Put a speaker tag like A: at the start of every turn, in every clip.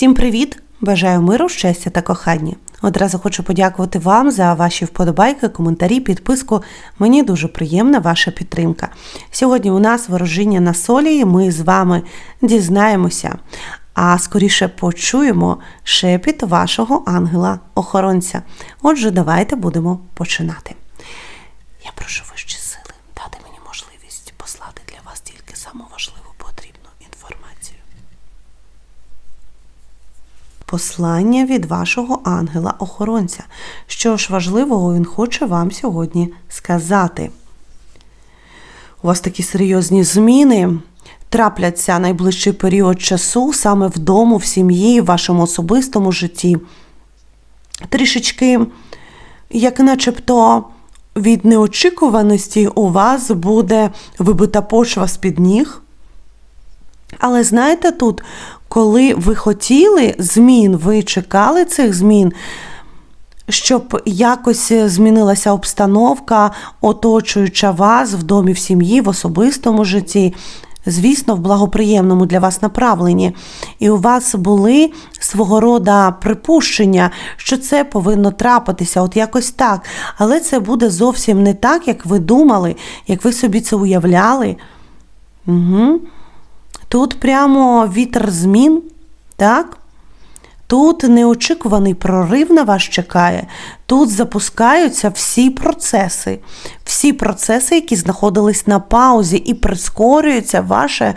A: Всім привіт! Бажаю миру, щастя та кохання. Одразу хочу подякувати вам за ваші вподобайки, коментарі, підписку. Мені дуже приємна ваша підтримка. Сьогодні у нас ворожіння на солі, і ми з вами дізнаємося, а скоріше почуємо шепіт вашого ангела-охоронця. Отже, давайте будемо починати. Я прошу вищі сили дати мені можливість послати для вас тільки саму важливу Послання від вашого ангела-охоронця. Що ж важливого він хоче вам сьогодні сказати? У вас такі серйозні зміни трапляться найближчий період часу саме вдома, в сім'ї, в вашому особистому житті. Трішечки, як начебто, від неочікуваності у вас буде вибита почва з-під ніг. Але знаєте, тут, коли ви хотіли змін, ви чекали цих змін, щоб якось змінилася обстановка, оточуюча вас в домі, в сім'ї, в особистому житті, звісно, в благоприємному для вас направленні. І у вас були свого рода припущення, що це повинно трапитися, от якось так. Але це буде зовсім не так, як ви думали, як ви собі це уявляли. Угу. Тут прямо вітер змін, так? Тут неочікуваний прорив на вас чекає. Тут запускаються всі процеси, всі процеси, які знаходились на паузі, і прискорюється ваше,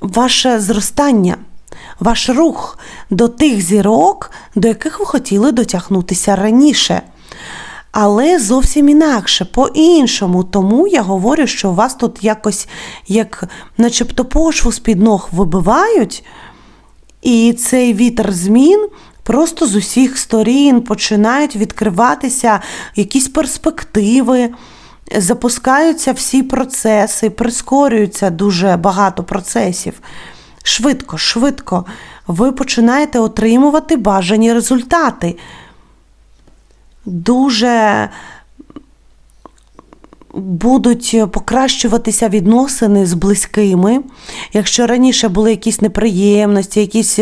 A: ваше зростання, ваш рух до тих зірок, до яких ви хотіли дотягнутися раніше. Але зовсім інакше, по-іншому. Тому я говорю, що у вас тут якось, як начебто почву з-під ног вибивають, і цей вітер змін просто з усіх сторін починають відкриватися якісь перспективи, запускаються всі процеси, прискорюються дуже багато процесів. Швидко, швидко ви починаєте отримувати бажані результати дуже будуть покращуватися відносини з близькими. Якщо раніше були якісь неприємності, якісь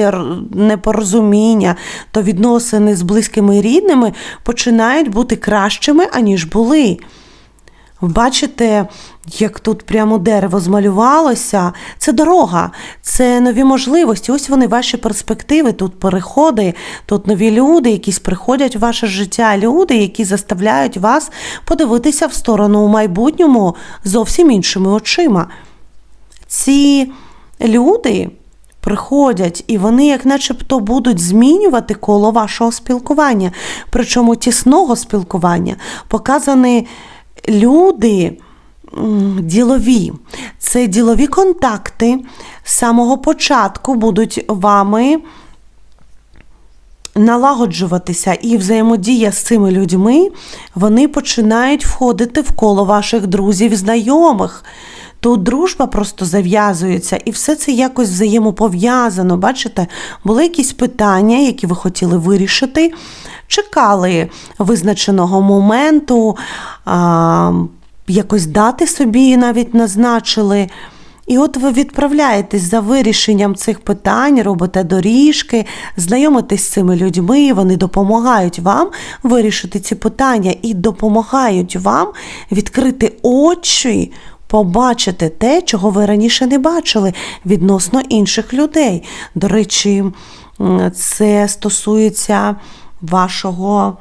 A: непорозуміння, то відносини з близькими і рідними починають бути кращими, аніж були. Бачите, як тут прямо дерево змалювалося, це дорога, це нові можливості. Ось вони ваші перспективи, тут переходи, тут нові люди, якісь приходять в ваше життя, люди, які заставляють вас подивитися в сторону у майбутньому зовсім іншими очима. Ці люди приходять, і вони, як начебто, будуть змінювати коло вашого спілкування, причому тісного спілкування, показані люди ділові. Це ділові контакти з самого початку будуть вами налагоджуватися і взаємодія з цими людьми, вони починають входити в коло ваших друзів, знайомих. Тут дружба просто зав'язується, і все це якось взаємопов'язано. Бачите, були якісь питання, які ви хотіли вирішити, чекали визначеного моменту, а, якось дати собі навіть назначили. І от ви відправляєтесь за вирішенням цих питань, робите доріжки, знайомитесь з цими людьми, вони допомагають вам вирішити ці питання і допомагають вам відкрити очі, побачити те, чого ви раніше не бачили відносно інших людей. До речі, це стосується вашого.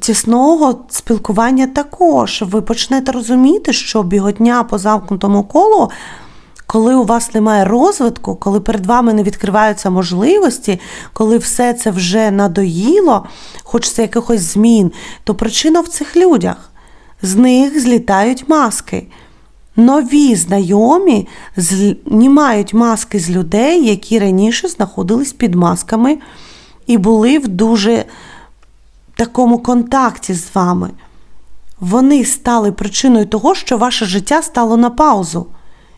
A: Тісного спілкування також. Ви почнете розуміти, що біготня по замкнутому колу, коли у вас немає розвитку, коли перед вами не відкриваються можливості, коли все це вже надоїло, хочеться якихось змін, то причина в цих людях. З них злітають маски. Нові знайомі знімають маски з людей, які раніше знаходились під масками і були в дуже такому контакті з вами. Вони стали причиною того, що ваше життя стало на паузу.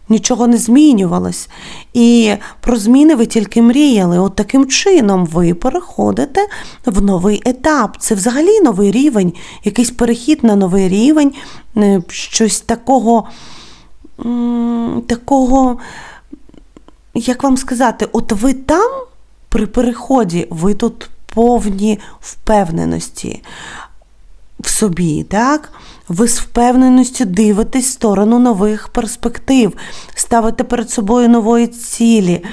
A: Нічого не змінювалось. І про зміни ви тільки мріяли. От таким чином ви переходите в новий етап. Це взагалі новий рівень, якийсь перехід на новий рівень, е, щось такого, такого як вам сказати, от ви там при переході, ви тут повні впевненості в собі, так? Ви з впевненістю дивитесь в сторону нових перспектив, ставите перед собою нової цілі.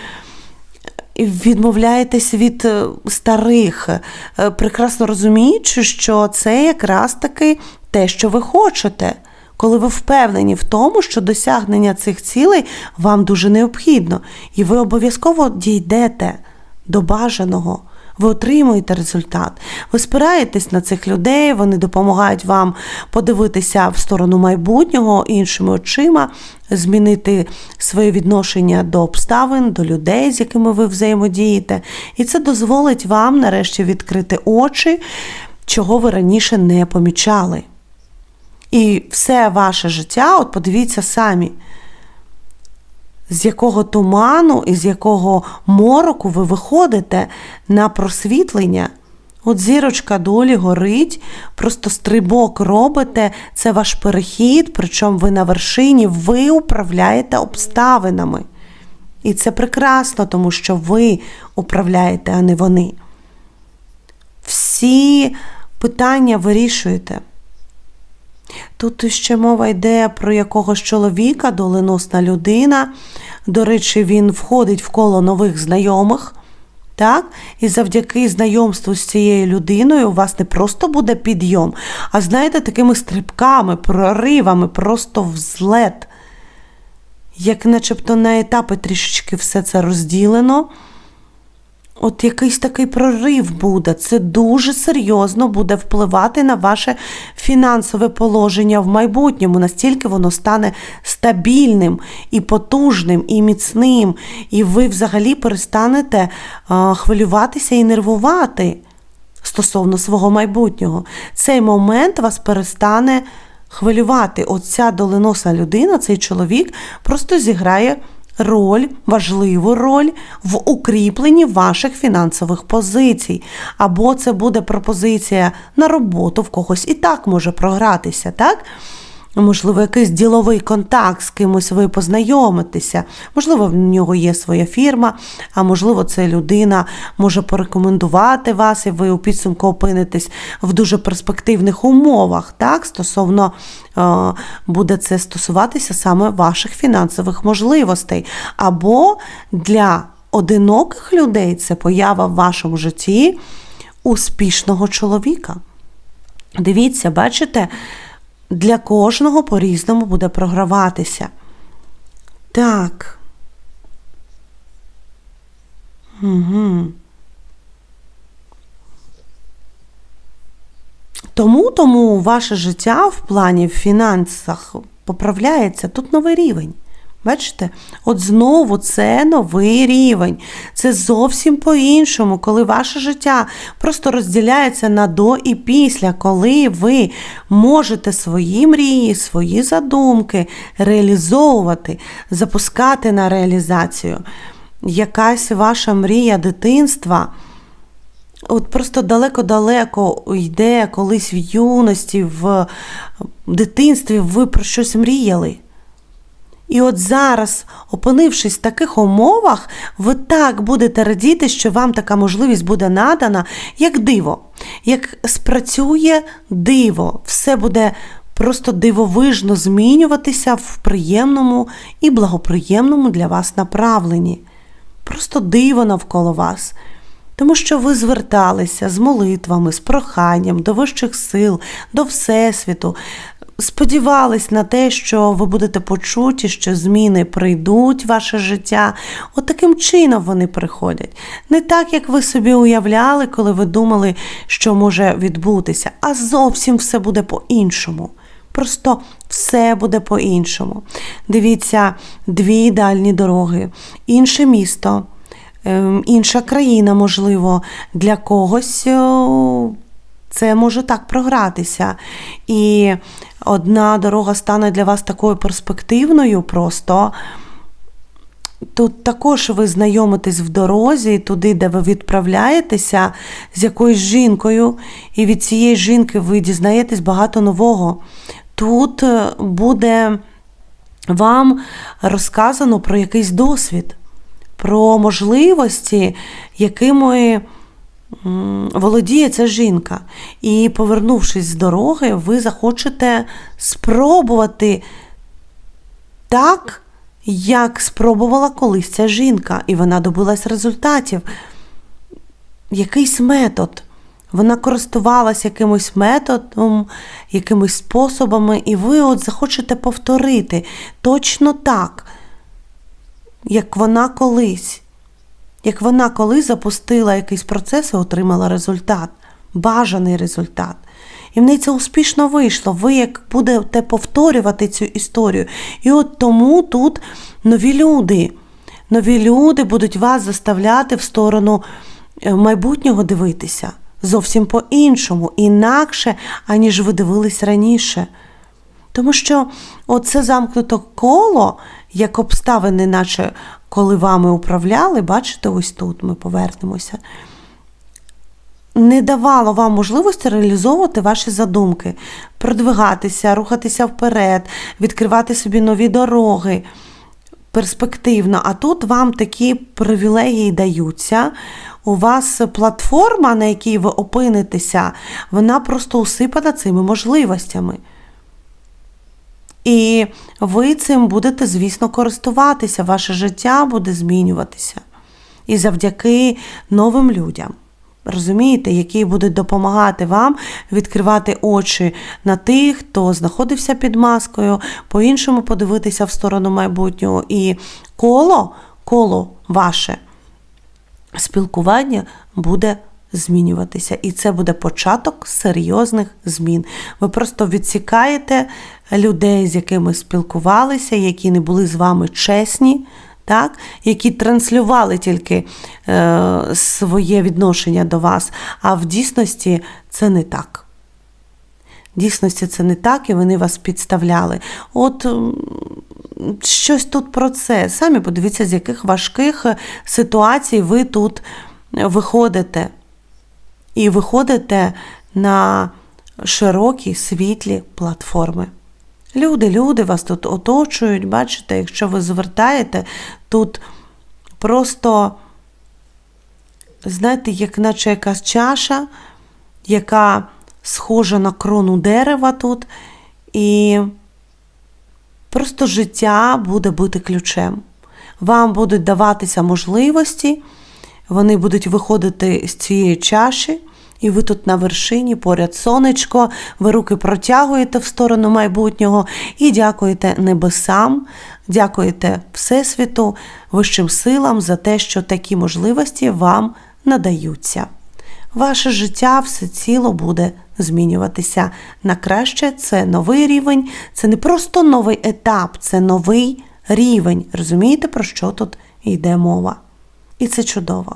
A: Відмовляєтесь від е, старих, е, прекрасно розуміючи, що це якраз таки те, що ви хочете, коли ви впевнені в тому, що досягнення цих цілей вам дуже необхідно, і ви обов'язково дійдете до бажаного. Ви отримуєте результат. Ви спираєтесь на цих людей, вони допомагають вам подивитися в сторону майбутнього іншими очима, змінити своє відношення до обставин, до людей, з якими ви взаємодієте. І це дозволить вам нарешті відкрити очі, чого ви раніше не помічали. І все ваше життя, от подивіться самі з якого туману і з якого мороку ви виходите на просвітлення. От зірочка долі горить, просто стрибок робите, це ваш перехід, причому ви на вершині, ви управляєте обставинами. І це прекрасно, тому що ви управляєте, а не вони. Всі питання вирішуєте. Тут ще мова йде про якогось чоловіка, доленосна людина. До речі, він входить в коло нових знайомих. Так? І завдяки знайомству з цією людиною у вас не просто буде підйом, а знаєте, такими стрибками, проривами, просто взлет. Як начебто на етапи трішечки все це розділено. От якийсь такий прорив буде. Це дуже серйозно буде впливати на ваше фінансове положення в майбутньому, настільки воно стане стабільним і потужним, і міцним, і ви взагалі перестанете а, хвилюватися і нервувати стосовно свого майбутнього. Цей момент вас перестане хвилювати. Оця доленосна людина, цей чоловік, просто зіграє роль, важливу роль в укріпленні ваших фінансових позицій. Або це буде пропозиція на роботу в когось і так може програтися, так? Можливо, якийсь діловий контакт з кимось ви познайомитеся. Можливо, в нього є своя фірма, а можливо, це людина може порекомендувати вас, і ви у підсумку опинитесь в дуже перспективних умовах. Так, стосовно е, буде це стосуватися саме ваших фінансових можливостей. Або для одиноких людей це поява в вашому житті успішного чоловіка. Дивіться, бачите? Для кожного по-різному буде програватися. Так. Угу. Тому тому ваше життя в плані в фінансах поправляється тут новий рівень. Бачите? От знову це новий рівень. Це зовсім по-іншому, коли ваше життя просто розділяється на до і після, коли ви можете свої мрії, свої задумки реалізовувати, запускати на реалізацію. Якась ваша мрія дитинства. От просто далеко-далеко йде колись в юності, в дитинстві ви про щось мріяли. І от зараз, опинившись в таких умовах, ви так будете радіти, що вам така можливість буде надана, як диво, як спрацює диво, все буде просто дивовижно змінюватися в приємному і благоприємному для вас направленні. Просто диво навколо вас. Тому що ви зверталися з молитвами, з проханням до вищих сил, до Всесвіту, сподівались на те, що ви будете почуті, що зміни прийдуть в ваше життя. От таким чином вони приходять. Не так, як ви собі уявляли, коли ви думали, що може відбутися, а зовсім все буде по-іншому. Просто все буде по-іншому. Дивіться, дві ідеальні дороги, інше місто, ем, інша країна, можливо, для когось це може так програтися. І одна дорога стане для вас такою перспективною просто. Тут також ви знайомитесь в дорозі, туди, де ви відправляєтеся з якоюсь жінкою, і від цієї жінки ви дізнаєтесь багато нового. Тут е, буде вам розказано про якийсь досвід про можливості, якими володіє ця жінка. І, повернувшись з дороги, ви захочете спробувати так, як спробувала колись ця жінка, і вона добилась результатів. Якийсь метод. Вона користувалась якимось методом, якимись способами, і ви от захочете повторити точно так, як вона колись. Як вона колись запустила якийсь процес і отримала результат, бажаний результат. І в неї це успішно вийшло. Ви як будете повторювати цю історію. І от тому тут нові люди. Нові люди будуть вас заставляти в сторону е, майбутнього дивитися зовсім по-іншому, інакше, аніж ви дивились раніше. Тому що оце замкнуте коло, як обставини, наче коли вами управляли, бачите, ось тут ми повернемося, не давало вам можливості реалізовувати ваші задумки, продвигатися, рухатися вперед, відкривати собі нові дороги перспективно. А тут вам такі привілегії даються. У вас платформа, на якій ви опинитеся, вона просто усипана цими можливостями. І ви цим будете, звісно, користуватися, ваше життя буде змінюватися. І завдяки новим людям, розумієте, які будуть допомагати вам відкривати очі на тих, хто знаходився під маскою, по-іншому подивитися в сторону майбутнього. І коло, коло ваше спілкування буде змінюватися. І це буде початок серйозних змін. Ви просто відсікаєте людей, з якими спілкувалися, які не були з вами чесні. Так, які транслювали тільки е, своє відношення до вас, а в дійсності це не так. В дійсності це не так, і вони вас підставляли. От щось тут про це. Самі подивіться, з яких важких ситуацій ви тут виходите. І виходите на широкі світлі платформи. Люди, люди вас тут оточують, бачите, якщо ви звертаєте, тут просто, знаєте, як наче якась чаша, яка схожа на крону дерева тут, і просто життя буде бути ключем. Вам будуть даватися можливості, вони будуть виходити з цієї чаші. І ви тут на вершині, поряд сонечко, ви руки протягуєте в сторону майбутнього і дякуєте небесам, дякуєте Всесвіту, вищим силам за те, що такі можливості вам надаються. Ваше життя все ціло буде змінюватися на краще. Це новий рівень, це не просто новий етап, це новий рівень. Розумієте, про що тут йде мова? І це чудово,